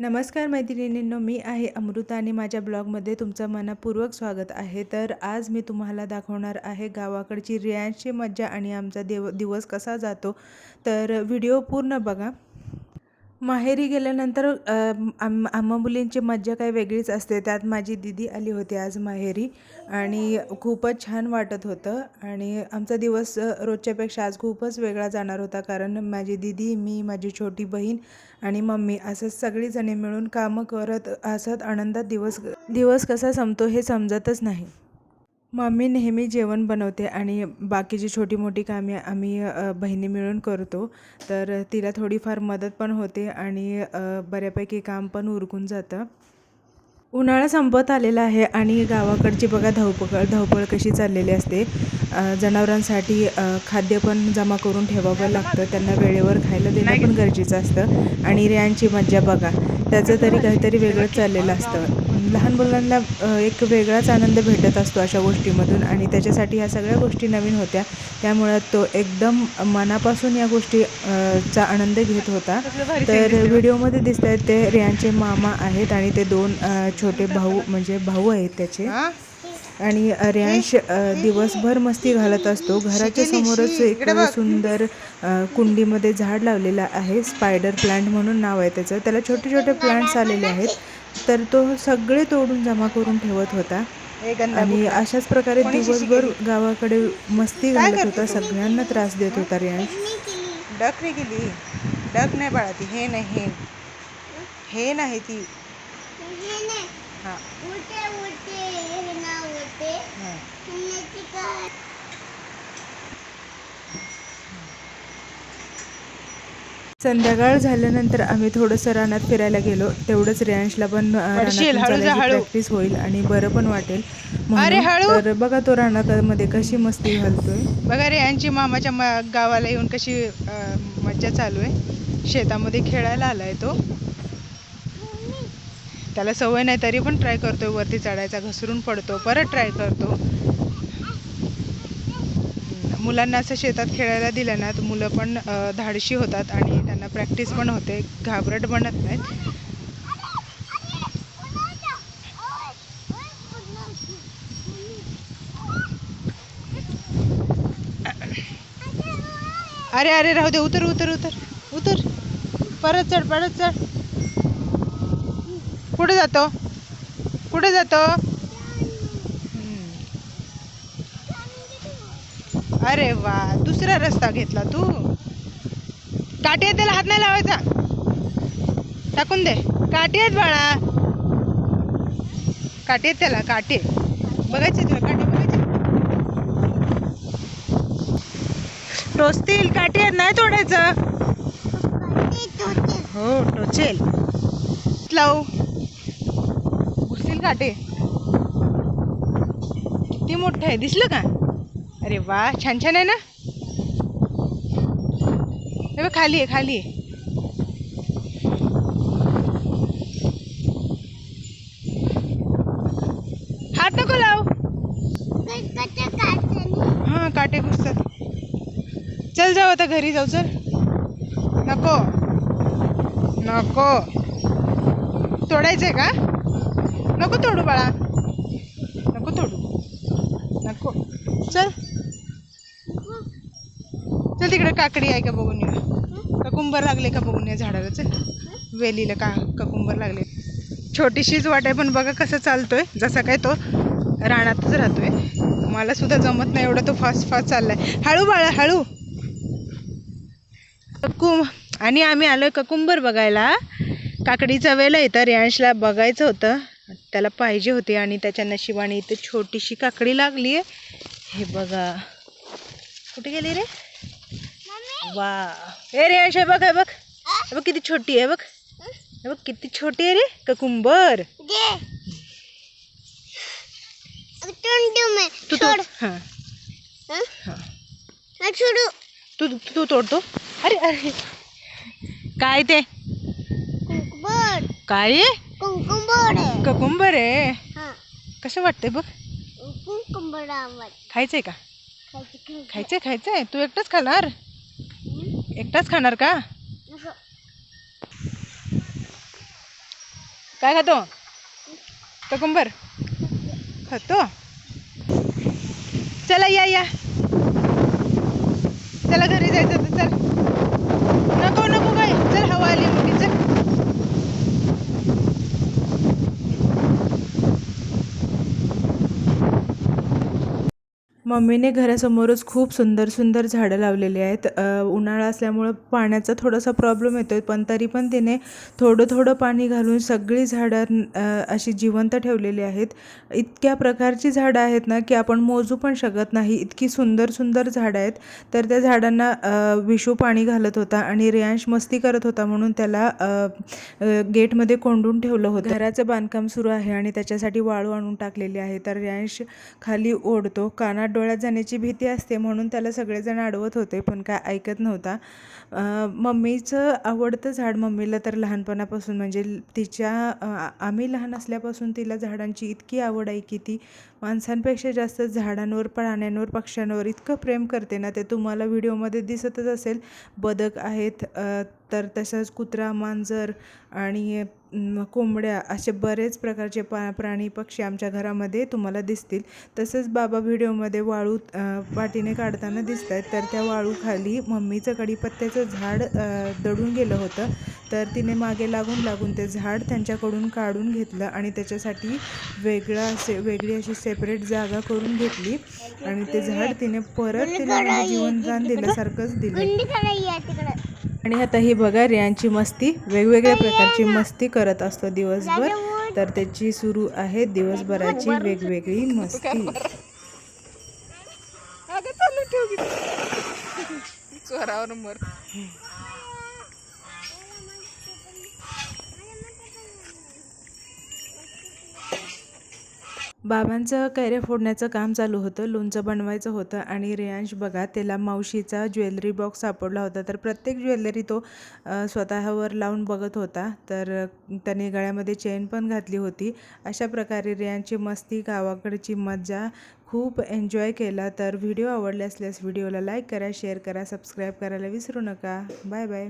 नमस्कार मैत्रिणींनो मी आहे अमृता आणि माझ्या ब्लॉगमध्ये तुमचं मनापूर्वक स्वागत आहे. तर आज मी तुम्हाला दाखवणार आहे गावाकडची रियांची मज्जा आणि आमचा देव दिवस कसा जातो. तर व्हिडिओ पूर्ण बघा. माहेरी गेल्यानंतर अ, आम आम्हा मुलींची मज्जा काही वेगळीच असते. त्यात माझी दिदी आली होती आज माहेरी आणि खूपच छान वाटत होतं. आणि आमचा दिवस रोजच्यापेक्षा आज खूपच वेगळा जाणार होता कारण माझी दिदी मी माझी छोटी बहीण आणि मम्मी असं सगळीजणी मिळून कामं करत असत आनंदात दिवस दिवस कसा संपतो हे समजतच नाही. मम्मी नेहमी जेवण बनवते आणि बाकीची छोटी मोठी कामे आम्ही बहिणी मिळून करतो. तर तिला थोडीफार मदत पण होते आणि बऱ्यापैकी काम पण उरकून जातं. उन्हाळा संपत आलेला आहे आणि गावाकडची बघा धावपळ धावपळ कशी चाललेली असते. जनावरांसाठी खाद्य पण जमा करून ठेवावं लागतं. त्यांना वेळेवर खायला देणं पण गरजेचं असतं. आणि रियांची मज्जा बघा. त्याचं तरी काहीतरी वेगळंच चाललेलं असतं. लहान मुलांना एक वेगळाच आनंद भेटत असतो अशा गोष्टीमधून. आणि त्याच्यासाठी ह्या सगळ्या गोष्टी नवीन होत्या. त्यामुळं तो एकदम मनापासून या गोष्टी चा आनंद घेत होता. तर व्हिडिओमध्ये दिसत आहेत ते रियांचे मामा आहेत आणि ते दोन छोटे भाऊ म्हणजे भाऊ आहेत त्याचे. आणि अ, रियांश अ, दिवसभर मस्ती घालत असतो. घराच्या समोरच एक सुंदर कुंडीमध्ये झाड लावलेलं आहे. स्पायडर प्लांट म्हणून नाव आहे त्याचं. त्याला छोटे छोटे प्लांट्स आलेले आहेत. तर तो सगळे तोडून जमा करून ठेवत होता. आणि अशाच प्रकारे दिवसभर गावाकडे मस्ती घालत होता. सगळ्यांना त्रास देत होता रियांश डक रे गेली डक नाही बाळा ती. हे नाही. हे हे नाही ती. हा हा. संध्याकाळ झाल्यानंतर आम्ही थोडंसं रानात फिरायला गेलो तेवढंच रियांशला पण. प्रॅक्टिस होईल आणि बरं पण वाटेल अरे. हळू. तर बघा तो रानामध्ये कशी मस्ती घालतोय बघा रे यांची मामाच्या गावाला येऊन कशी मज्जा चालू आहे शेतामध्ये खेळायला आलाय तो त्याला सवय नाही तरी पण ट्राय करतोय वरती चढायचा घसरून पडतो परत ट्राय करतो मुलांना असं शेतात खेळायला दिलं ना तर मुलं पण धाडशी होतात आणि त्यांना प्रॅक्टिस पण होते घाबरट बनत नाहीत. अरे अरे राहू दे उतर उतर उतर उतर. परत चढ परत चढ. कुठे जातो? कुठे जातो? अरे वा दुसरा रस्ता घेतला तू. काठी आहे त्याला हात नाही लावायचा. टाकून दे. काठी आहेत बाळा. काठी आहेत त्याला काठी बघायची तुला काठी बघायची. टोचतील काठी आहेत नाही तोडायचं? हो टोचेल. लावू. घुसतील काटे किती मोठं आहे दिसलं का? अरे वा छान छान आहे ना? हे बघ खाली आहे खाली आहे. हात नको लाव. हा काटे घुसतात चल जाऊ आता घरी जाऊ चल. नको. नको. तोडायचंय का? नको तोडू बाळा. नको तोडू. नको. चल. चल तिकडे काकडी आहे का बघून येऊ? ककुंबर लागले का बघून या झाडाला? चल. वेलीला का ककुंबर लागले? छोटीशीच वाट आहे पण बघा कसं चालतोय. जसा काय तो रानातच राहतोय. मला सुद्धा जमत नाही एवढा तो फास्ट फास्ट चाललाय. हळू बाळा हळू. कुम आणि आम्ही आलोय ककुंबर बघायला. काकडीचा वेळ आहे तर यांशला बघायचं होतं. त्याला पाहिजे होती आणि त्याच्या नशिबाने इथे छोटीशी काकडी लागली आहे हे बघा. कुठे गेली रे? वा ए रे अंश हे बघ हे बघ। हे बघ किती छोटी आहे बघ। हे बघ किती छोटी आहे रे ककुंबर। तू तोड हाँ। तू तू तू तोडतो? अरे अरे। काय ते? काय? ककुंबर आहे? कसं वाटतंय बघ? खायचंय का? खायचंय खायचंय. तू एकटाच खाणार? एकटाच खाणार का? काय खातो? ककुंबर? खातो. चला या या. चला घरी जायचं तर चल. नको नको काय चल हवा आली मोठी चल मम्मीने घरासमोरच खूप सुंदर सुंदर झाडं लावलेली आहेत. उन्हाळा असल्यामुळं पाण्याचा थोडासा प्रॉब्लेम येतो आहे पण तरी पण तिने थोडं थोडं पाणी घालून सगळी झाडं अशी जिवंत ठेवलेली आहेत. इतक्या प्रकारची झाडं आहेत ना की आपण मोजू पण शकत नाही. इतकी सुंदर सुंदर झाडं आहेत. तर त्या झाडांना विशू पाणी घालत होता आणि रियांश मस्ती करत होता म्हणून त्याला गेटमध्ये कोंडून ठेवलं होतं. घराचं बांधकाम सुरू आहे आणि त्याच्यासाठी वाळू आणून टाकलेली आहे. तर रियांश खाली ओढतो कानात डोळ्यात जाण्याची भीती असते म्हणून त्याला सगळेजण अडवत होते पण काय ऐकत नव्हता. मम्मीचं आवडतं झाड मम्मीला तर लहानपणापासून म्हणजे तिच्या आम्ही लहान असल्यापासून तिला झाडांची इतकी आवड आहे की ती माणसांपेक्षा जास्त झाडांवर प्राण्यांवर पक्ष्यांवर इतकं प्रेम करते ना ते तुम्हाला व्हिडिओमध्ये दिसतच असेल. बदक आहेत तर तसंच कुत्रा मांजर आणि कोंबड्या असे बरेच प्रकारचे पा प्राणी पक्षी आमच्या घरामध्ये तुम्हाला दिसतील. तसंच बाबा व्हिडिओमध्ये वाळू पाटीने काढताना दिसत आहेत तर त्या वाळूखाली मम्मीचं कडीपत्त्याचं झाड दडून गेलं होतं. तर तिने मागे लागून लागून ते झाड त्यांच्याकडून काढून घेतलं आणि त्याच्यासाठी वेगळं असे वेगळी अशी सेपरेट जागा करून घेतली. आणि ते झाड तिने परत तिला म्हणजे जीवनदान दिल्यासारखंच दिलं. आणि आता ही बघा रियांची मस्ती वेगवेगळ्या प्रकारची मस्ती करत असतो दिवसभर. तर त्याची सुरू आहे दिवसभराची वेगवेगळी मस्ती. चोरावर मर. बाबांचं कैऱ्या फोडण्याचं काम चालू होतं लोणचं बनवायचं होतं आणि रियांश बघा त्याला मावशीचा ज्वेलरी बॉक्स सापडला होता. तर प्रत्येक ज्वेलरी तो स्वतःवर लावून बघत होता. तर त्याने गळ्यामध्ये चेन पण घातली होती. अशा प्रकारे रियांची मस्ती गावाकडची मज्जा खूप एन्जॉय केला. तर व्हिडिओ आवडले असल्यास व्हिडिओला लाईक करा शेअर करा सबस्क्राईब करायला विसरू नका. Bye bye.